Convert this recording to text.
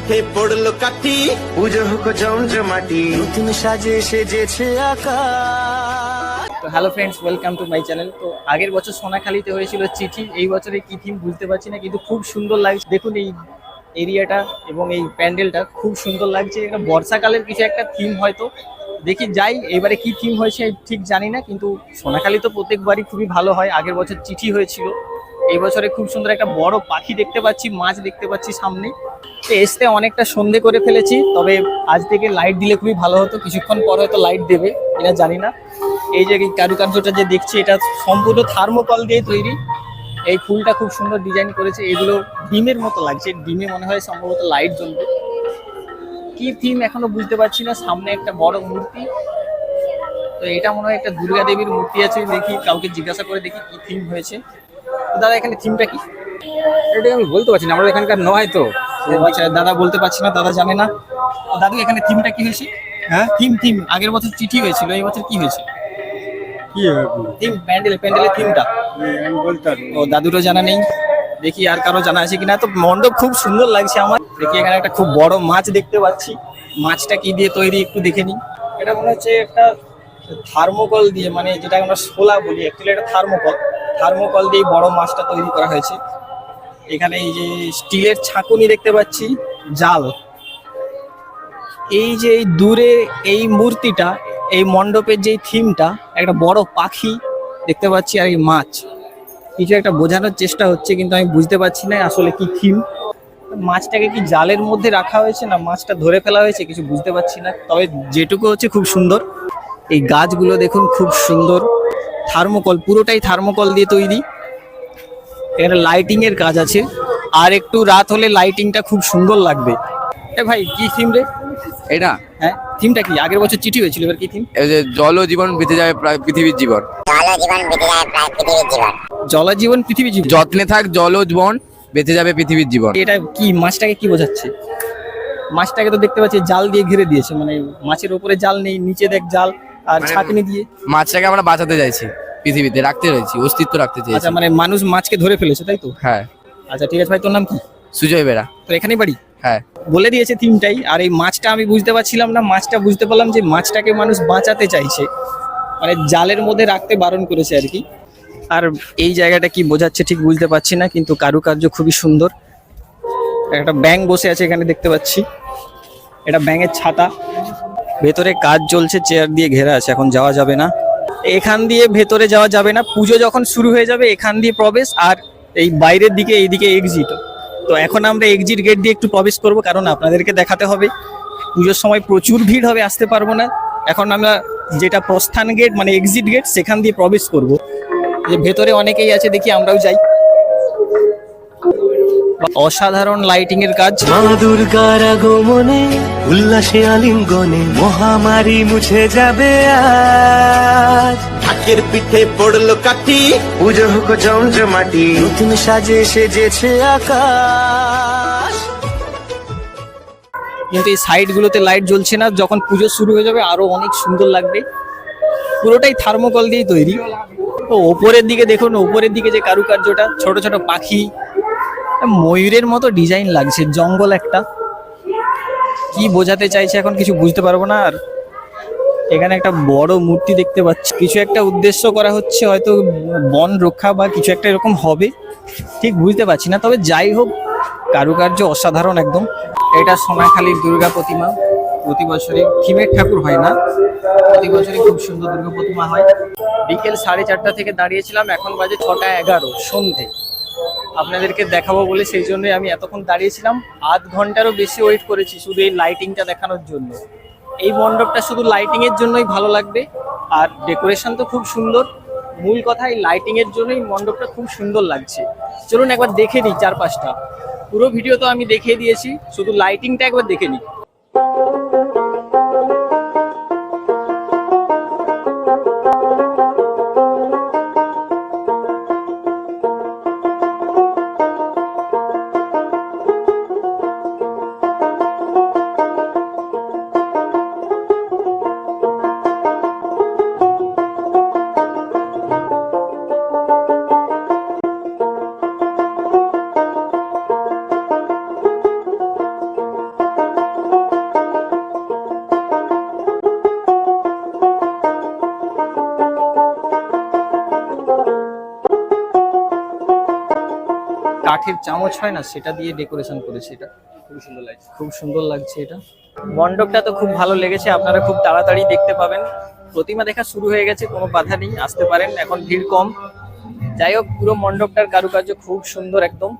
পিঠে পড়ল কাঠি। পুজো হোক জমজমাটি নতুন সাজে সেজেছে আকাশ। তো hello friends welcome to my channel তো আগের বছর সোনাখালীতে হয়েছিল চিঠি এই বছরে কি থিম বুঝতে পারছি না কিন্তু খুব সুন্দর লাগছে। দেখুন এই এরিয়াটা এবং এই প্যান্ডেলটা খুব সুন্দর লাগছে। এটা বর্ষাকালের কিছু একটা থিম হয়তো। দেখি যাই এবারে কি থিম হয়েছে ঠিক জানি না কিন্তু সোনাখালী তো প্রত্যেকবারই খুবই ভালো হয়। আগের বছর চিঠি হয়েছিল। এই বছরে খুব সুন্দর একটা বড় পাখি দেখতে পাচ্ছি, মাছ দেখতে পাচ্ছি সামনে। তো এসতে অনেকটা সন্ধে করে ফেলেছি, তবে আজ থেকে লাইট দিলে খুবই ভালো হতো, কিছুক্ষণ পর হয়তো লাইট দেবে, এটা জানি না। এই যে কারুকার্যটা যে দেখছি, এটা সম্পূর্ণ থার্মোকল দিয়ে তৈরি। এই ফুলটা খুব সুন্দর ডিজাইন করেছে, এগুলো ডিমের মতো লাগছে, ডিমে মনে হয় সম্ভবত লাইট জ্বলবে কি থিম এখনও বুঝতে পারছি না, সামনে একটা বড় মূর্তি। তো এটা মনে হয় একটা দুর্গা দেবীর মূর্তি আছে, দেখি, কাউকে জিজ্ঞাসা করে দেখি কি থিম হয়েছে। দাদা এখানে থিমটা কি? এটা আমি বলতে পারছি না আমাদের এখানকার নয় তো। আচ্ছা দাদা বলতে পারছি না দাদা জানে না। দাদু এখানে থিমটা কি হয়েছে? হ্যাঁ? থিম থিম আগের বছর চিঠি হয়েছিল এই বছর কি হয়েছে? কি থিম প্যান্ডেল প্যান্ডেলের থিমটা ও দাদুরও জানা নেই দেখি আর কারও জানা আছে কিনা। তো মণ্ডপ খুব সুন্দর লাগছে আমার। দেখি এখানে একটা খুব বড় মাছ দেখতে পাচ্ছি। মাছটা কি দিয়ে তৈরি একটু দেখে নিই। এটা মনে হচ্ছে একটা থার্মোকল দিয়ে মানে যেটা আমরা শোলা বলি অ্যাকচুয়ালি এটা থার্মোকল। থার্মোকল দিয়ে বড় মাছটা তৈরি করা হয়েছে। এখানে এই যে স্টিলের ছাঁকুনি দেখতে পাচ্ছি, জাল। এই যে দূরে এই মূর্তিটা, এই মণ্ডপের যে থিমটা, একটা বড় পাখি দেখতে পাচ্ছি আর এই মাছ। কিছু একটা বোঝানোর চেষ্টা হচ্ছে, কিন্তু আমি বুঝতে পারছি না আসলে কি থিম। মাছটাকে কি জালের মধ্যে রাখা হয়েছে না মাছটা ধরে ফেলা হয়েছে, কিছু বুঝতে পারছি না। তবে যেটুকু হচ্ছে খুব সুন্দর। এই গাছগুলো দেখুন খুব সুন্দর। থার্মোকল পুরোটাই থার্মোকল দিয়ে তৈরি। এখানে লাইটিং এর কাজ আছে। আর একটু রাত হলে লাইটিংটা খুব সুন্দর লাগবে। এ ভাই কি থিম রে? এটা? হ্যাঁ থিমটা কি? আগের বছর চিঠি হয়েছিল এবার কি থিম এই যে জল ও জীবন বেঁচে যাবে প্রায় পৃথিবীর জীবন। জলজীবন বেঁচে যায় প্রায় পৃথিবীর জীবন। জলজীবন পৃথিবী জীবন? যত্নে থাক জল ও জীবন বেঁচে যাবে পৃথিবীর জীবন। এটা কি মাছটাকে কি বোঝাচ্ছে? মাছটাকে তো দেখতে পাচ্ছি জাল দিয়ে ঘিরে দিয়েছে। মানে মাছের উপরে জাল নেই নিচে দেখ জাল। আর মানে- ছাঁকনি দিয়ে। মাছটাকে আমরা বাঁচাতে চাইছি পৃথিবীতে রাখতে রয়েছি অস্তিত্ব রাখতে চাইছি। আচ্ছা মানে মানুষ মাছকে ধরে ফেলেছে তাই তো? হ্যাঁ। আচ্ছা ঠিক আছে ভাই তোর নাম কি? সুজয় বেড়া তো এখানেই বাড়ি? হ্যাঁ। বলে দিয়েছে থিমটাই আর এই মাছটা আমি বুঝতে পারছিলাম না মাছটা বুঝতে পারলাম যে মাছটাকে মানুষ বাঁচাতে চাইছে। মানে জালের মধ্যে রাখতে বারণ করেছে আর কি। আর এই জায়গাটা কি বোঝাচ্ছে ঠিক বুঝতে পারছি না কিন্তু কারুকার্য খুবই সুন্দর। একটা ব্যাং বসে আছে এখানে দেখতে পাচ্ছি। এটা ব্যাঙের ছাতা। ভেতরে কাজ চলছে চেয়ার দিয়ে ঘেরা আছে, এখন যাওয়া যাবে না। এখান দিয়ে ভেতরে যাওয়া যাবে না, পুজো যখন শুরু হয়ে যাবে, এখান দিয়ে প্রবেশ, আর এই বাইরের দিকে, এইদিকে এক্সিট তো এখন আমরা এক্সিট গেট দিয়ে একটু প্রবেশ করব, কারণ আপনাদেরকে দেখাতে হবে, পুজোর সময় প্রচুর ভিড় হবে, আসতে পারব না। এখন আমরা যেটা প্রস্থান গেট মানে এক্সিট গেট সেখান দিয়ে প্রবেশ করব। যে ভেতরে অনেকেই আছে, দেখি আমরাও যাই। অসাধারণ লাইটিং এর কাজ। মা দুর্গার আগমনে উল্লাসে আলিঙ্গনে মহামারী মুছে যাবে আজ। ঢাকের পিঠে পড়ল কাঠি। পুজো হোক জমজমাটি নতুন সাজে সেজেছে আকাশ। কিন্তু এই সাইড গুলোতে লাইট জ্বলছে না যখন পুজো শুরু হয়ে যাবে আরও অনেক সুন্দর লাগবে। পুরোটাই থার্মোকল দিয়ে তৈরি। তো ওপরের দিকে দেখুন ওপরের দিকে যে কারুকার্যটা ছোট ছোট পাখি ময়ূরের মতো ডিজাইন লাগছে, জঙ্গল একটা। কি বোঝাতে চাইছে এখন কিছু বুঝতে পারব না, আর এখানে একটা বড় মূর্তি দেখতে পাচ্ছি। কিছু একটা উদ্দেশ্য করা হচ্ছে, হয়তো বন রক্ষা বা কিছু একটা এরকম হবে, ঠিক বুঝতে পারছি না। তবে যাই হোক, কারুকার্য অসাধারণ একদম। এটা সোনাখালীর দুর্গা প্রতিমা, প্রতি বছরই থিমের ঠাকুর হয় না, প্রতি বছরই খুব সুন্দর দুর্গা প্রতিমা হয়। বিকেল সাড়ে চারটা থেকে দাঁড়িয়েছিলাম, এখন বাজে ছটা এগারো, সন্ধে। আপনাদেরকে দেখাবো বলে সেই জন্যই আমি এতক্ষণ দাঁড়িয়েছিলাম। আধ ঘন্টারও বেশি ওয়েট করেছি শুধু এই লাইটিংটা দেখানোর জন্য। এই মণ্ডপটা শুধু লাইটিংয়ের জন্যই ভালো লাগবে, আর ডেকোরেশন তো খুব সুন্দর। মূল কথা, এই লাইটিং এর জন্যই মণ্ডপটা খুব সুন্দর লাগছে। চলুন একবার দেখে নিই চারপাশটা। পুরো ভিডিও তো আমি দেখিয়ে দিয়েছি, শুধু লাইটিংটা একবার দেখে নিই। কাঠের চামচ হয় না সেটা দিয়ে ডেকোরেশন করেছে এটা। খুব সুন্দর লাগছে। খুব সুন্দর লাগছে এটা। মণ্ডপটা তো খুব ভালো লেগেছে আপনারা খুব তাড়াতাড়ি দেখতে পাবেন। প্রতিমা দেখা শুরু হয়ে গেছে কোনো বাধা নেই আসতে পারেন এখন ভিড় কম। যাই হোক পুরো মণ্ডপটার কারুকার্য খুব সুন্দর একদম।